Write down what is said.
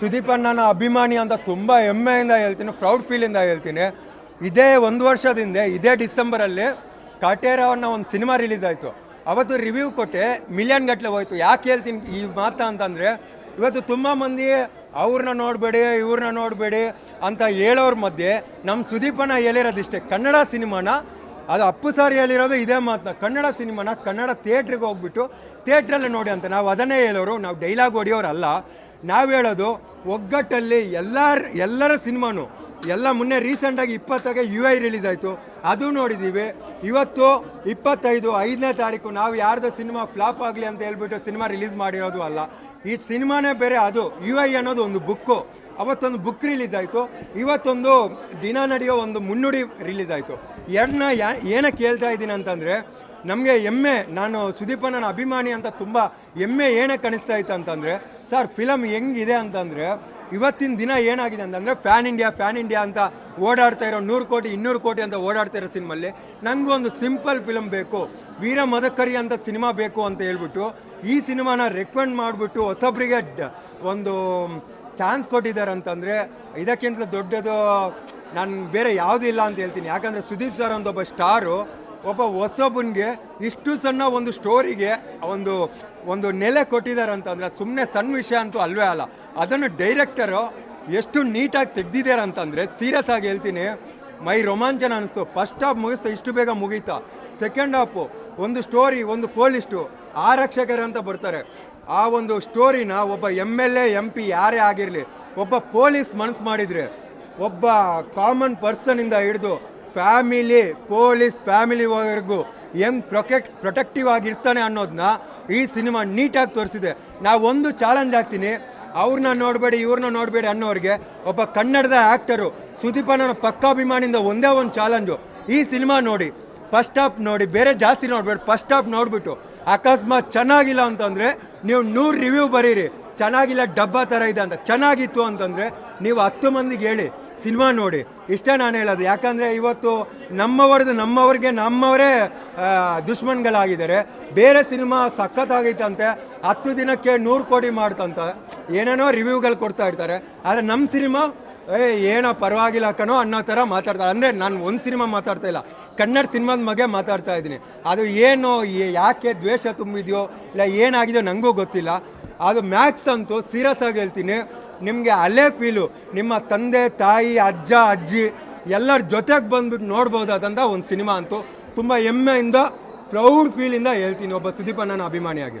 ಸುದೀಪ್ ಅಣ್ಣನ ಅಭಿಮಾನಿ ಅಂತ ತುಂಬ ಹೆಮ್ಮೆಯಿಂದ ಹೇಳ್ತೀನಿ ಪ್ರೌಡ್ ಫೀಲಿಂದ ಹೇಳ್ತೀನಿ. ಇದೇ ಒಂದು ವರ್ಷದಿಂದ, ಇದೇ ಡಿಸೆಂಬರಲ್ಲಿ ಕಾಟೇರ ಅನ್ನೋ ಒಂದು ಸಿನಿಮಾ ರಿಲೀಸ್ ಆಯಿತು. ಅವತ್ತು ರಿವ್ಯೂ ಕೊಟ್ಟೆ ಮಿಲಿಯನ್ ಗಟ್ಟಲೆ ಹೋಯ್ತು. ಯಾಕೆ ಹೇಳ್ತೀನಿ ಈ ಮಾತು ಅಂತಂದರೆ, ಇವತ್ತು ತುಂಬ ಮಂದಿ ಅವ್ರನ್ನ ನೋಡಬೇಡಿ ಇವ್ರನ್ನ ನೋಡಬೇಡಿ ಅಂತ ಹೇಳೋರ ಮಧ್ಯೆ ನಮ್ಮ ಸುದೀಪನ ಹೇಳಿರೋದಿಷ್ಟೇ ಕನ್ನಡ ಸಿನಿಮಾನ, ಅದು ಅಪ್ಪು ಸರ್ ಹೇಳಿರೋದು ಇದೇ ಮಾತನ್ನ ಕನ್ನಡ ಸಿನಿಮಾನ ಕನ್ನಡ ಥಿಯೇಟ್ರಿಗೆ ಹೋಗ್ಬಿಟ್ಟು ಥಿಯೇಟ್ರಲ್ಲೇ ನೋಡಿ ಅಂತ. ನಾವು ಅದನ್ನೇ ಹೇಳೋರು, ನಾವು ಡೈಲಾಗ್ ಹೊಡಿಯೋರಲ್ಲ. ನಾವು ಹೇಳೋದು ಒಗ್ಗಟ್ಟಲ್ಲಿ ಎಲ್ಲರ ಎಲ್ಲರ ಸಿನಿಮಾನು, ಎಲ್ಲ ಮೊನ್ನೆ ರೀಸೆಂಟಾಗಿ ಇಪ್ಪತ್ತಾಗೆ ಯು ಐ ರಿಲೀಸ್ ಆಯಿತು. ಅದು ನೋಡಿದ್ದೀವಿ ಇವತ್ತು ಇಪ್ಪತ್ತೈದು, ಐದನೇ ತಾರೀಕು ನಾವು ಯಾರ್ದು ಸಿನಿಮಾ ಫ್ಲಾಪ್ ಆಗಲಿ ಅಂತ ಹೇಳ್ಬಿಟ್ಟು ಸಿನಿಮಾ ರಿಲೀಸ್ ಮಾಡಿರೋದು ಅಲ್ಲ. ಈ ಸಿನಿಮಾನೇ ಬೇರೆ ಅದು. ಯು ಐ ಅನ್ನೋದು ಒಂದು ಬುಕ್ಕು. ಅವತ್ತೊಂದು ಬುಕ್ ರಿಲೀಸ್ ಆಯಿತು. ಇವತ್ತೊಂದು ದಿನ ನಡೆಯೋ ಒಂದು ಮುನ್ನುಡಿ ರಿಲೀಸ್ ಆಯಿತು. ಎರಡನ್ನ ಯಾ ಏನಕ್ಕೆ ಹೇಳ್ತಾ ಇದ್ದೀನಿ ಅಂತಂದರೆ ನಮಗೆ ಹೆಮ್ಮೆ ನಾನು ಸುದೀಪನ ಅಭಿಮಾನಿ ಅಂತ ತುಂಬ ಹೆಮ್ಮೆ ಏನೇ ಕಾಣಿಸ್ತಾ ಇತ್ತು ಅಂತಂದರೆ, ಸರ್ ಫಿಲಮ್ ಹೆಂಗಿದೆ ಅಂತಂದರೆ, ಇವತ್ತಿನ ದಿನ ಏನಾಗಿದೆ ಅಂತಂದರೆ ಫ್ಯಾನ್ ಇಂಡಿಯಾ ಫ್ಯಾನ್ ಇಂಡಿಯಾ ಅಂತ ಓಡಾಡ್ತಾ ಇರೋ ನೂರು ಕೋಟಿ, ಇನ್ನೂರು ಕೋಟಿ ಅಂತ ಓಡಾಡ್ತಾ ಇರೋ ಸಿನಿಮಲ್ಲಿ ನನಗೂ ಒಂದು ಸಿಂಪಲ್ ಫಿಲಮ್ ಬೇಕು, ವೀರ ಮದಕರಿ ಅಂತ ಸಿನಿಮಾ ಬೇಕು ಅಂತ ಹೇಳ್ಬಿಟ್ಟು, ಈ ಸಿನಿಮಾನ ರೆಕಮೆಂಡ್ ಮಾಡಿಬಿಟ್ಟು ಹೊಸಬ್ರಿಗೆ ಒಂದು ಚಾನ್ಸ್ ಕೊಟ್ಟಿದ್ದಾರೆ ಅಂತಂದರೆ, ಇದಕ್ಕಿಂತ ದೊಡ್ಡದು ನಾನು ಬೇರೆ ಯಾವುದೂ ಇಲ್ಲ ಅಂತ ಹೇಳ್ತೀನಿ. ಯಾಕಂದರೆ ಸುದೀಪ್ ಸರ್ ಒಬ್ಬ ಸ್ಟಾರು ಒಬ್ಬ ಹೊಸಬನ್ಗೆ ಇಷ್ಟು ಸಣ್ಣ ಒಂದು ಸ್ಟೋರಿಗೆ ಒಂದು ಒಂದು ನೆಲೆ ಕೊಟ್ಟಿದ್ದಾರೆ ಅಂತಂದರೆ ಸುಮ್ಮನೆ ಸಣ್ಣ ವಿಷಯ ಅಂತೂ ಅಲ್ವೇ ಅಲ್ಲ. ಅದನ್ನು ಡೈರೆಕ್ಟರು ಎಷ್ಟು ನೀಟಾಗಿ ತೆಗ್ದಿದ್ದಾರೆ ಅಂತಂದರೆ ಸೀರಿಯಸ್ ಆಗಿ ಹೇಳ್ತೀನಿ. ಮೈ ರೋಮಾಂಚನ ಅನಿಸ್ತು. ಫಸ್ಟ್ ಹಾಫ್ ಮುಗಿಸ್ತಾ ಇಷ್ಟು ಬೇಗ ಮುಗೀತಾ. ಸೆಕೆಂಡ್ ಹಾಫು ಒಂದು ಸ್ಟೋರಿ, ಒಂದು ಪೊಲೀಸ್ಟು ಅಂತ ಬರ್ತಾರೆ. ಆ ಒಂದು ಸ್ಟೋರಿನ ಒಬ್ಬ ಎಂ ಎಲ್ ಎ ಯಾರೇ ಆಗಿರಲಿ, ಒಬ್ಬ ಪೊಲೀಸ್ ಮನಸ್ಸು ಮಾಡಿದರೆ, ಒಬ್ಬ ಕಾಮನ್ ಪರ್ಸನಿಂದ ಹಿಡಿದು ಫ್ಯಾಮಿಲಿ, ಪೊಲೀಸ್ ಫ್ಯಾಮಿಲಿವರೆಗೂ ಹೆಂಗ್ ಪ್ರೊಟೆಕ್ಟ್ ಪ್ರೊಟೆಕ್ಟಿವ್ ಆಗಿರ್ತಾನೆ ಅನ್ನೋದನ್ನ ಈ ಸಿನಿಮಾ ನೀಟಾಗಿ ತೋರಿಸಿದೆ. ನಾವು ಒಂದು ಚಾಲೆಂಜ್ ಹಾಕ್ತೀನಿ. ಅವ್ರನ್ನ ನೋಡಬೇಡಿ ಇವ್ರನ್ನ ನೋಡಬೇಡಿ ಅನ್ನೋರಿಗೆ ಒಬ್ಬ ಕನ್ನಡದ ಆ್ಯಕ್ಟರು ಸುದೀಪನ ಪಕ್ಕಾಭಿಮಾನಿಯಿಂದ ಒಂದೇ ಒಂದು ಚಾಲೆಂಜು. ಈ ಸಿನಿಮಾ ನೋಡಿ, ಫಸ್ಟ್ ಸ್ಟಾಪ್ ನೋಡಿ, ಬೇರೆ ಜಾಸ್ತಿ ನೋಡಬೇಡಿ, ಫಸ್ಟ್ ಸ್ಟಾಪ್ ನೋಡಿಬಿಟ್ಟು. ಅಕಸ್ಮಾತ್ ಚೆನ್ನಾಗಿಲ್ಲ ಅಂತಂದರೆ ನೀವು ನೂರು ರಿವ್ಯೂ ಬರೀರಿ. ಚೆನ್ನಾಗಿಲ್ಲ, ಡಬ್ಬ ಥರ ಇದೆ ಅಂತ. ಚೆನ್ನಾಗಿತ್ತು ಅಂತಂದರೆ ನೀವು ಹತ್ತು ಮಂದಿಗೆ ಹೇಳಿ. ಸಿನಿಮಾ ನೋಡಿ. ಇಷ್ಟೇ ನಾನು ಹೇಳೋದು. ಯಾಕಂದರೆ ಇವತ್ತು ನಮ್ಮವ್ರದ್ದು ನಮ್ಮವ್ರಿಗೆ ನಮ್ಮವರೇ ದುಶ್ಮನ್ಗಳಾಗಿದ್ದಾರೆ. ಬೇರೆ ಸಿನಿಮಾ ಸಖತ್ತಾಗೈತಂತೆ. ಹತ್ತು ದಿನಕ್ಕೆ ನೂರು ಕೋಟಿ ಮಾಡ್ತಂತ. ಏನೇನೋ ರಿವ್ಯೂಗಳು ಕೊಡ್ತಾ ಇರ್ತಾರೆ. ಆದರೆ ನಮ್ಮ ಸಿನಿಮಾ ಏ, ಏನೋ ಪರವಾಗಿಲ್ಲ ಕಣೋ ಅನ್ನೋ ಥರ ಮಾತಾಡ್ತಾ ಅಂದರೆ ನಾನು ಒಂದು ಸಿನಿಮಾ ಮಾತಾಡ್ತಾ ಇಲ್ಲ. ಕನ್ನಡ ಸಿನಿಮಾದ ಬಗ್ಗೆ ಮಾತಾಡ್ತಾ ಇದ್ದೀನಿ. ಅದು ಏನು ಯಾಕೆ ದ್ವೇಷ ತುಂಬಿದೆಯೋ ಇಲ್ಲ ಏನಾಗಿದೆಯೋ ನನಗೂ ಗೊತ್ತಿಲ್ಲ. ಅದು ಮ್ಯಾಕ್ಸ್ ಅಂತೂ ಸೀರಿಯಸ್ ಆಗಿ ಹೇಳ್ತೀನಿ. ನಿಮಗೆ ಅಲ್ಲೇ ಫೀಲು ನಿಮ್ಮ ತಂದೆ, ತಾಯಿ, ಅಜ್ಜ, ಅಜ್ಜಿ ಎಲ್ಲರ ಜೊತೆಗೆ ಬಂದ್ಬಿಟ್ಟು ನೋಡ್ಬೋದಾದಂಥ ಒಂದು ಸಿನಿಮಾ ಅಂತೂ ತುಂಬ ಹೆಮ್ಮೆಯಿಂದ ಪ್ರೌಡ್ ಫೀಲಿಂದ ಹೇಳ್ತೀನಿ ಒಬ್ಬ ಸುದೀಪಣ್ಣನ ಅಭಿಮಾನಿಯಾಗಿ.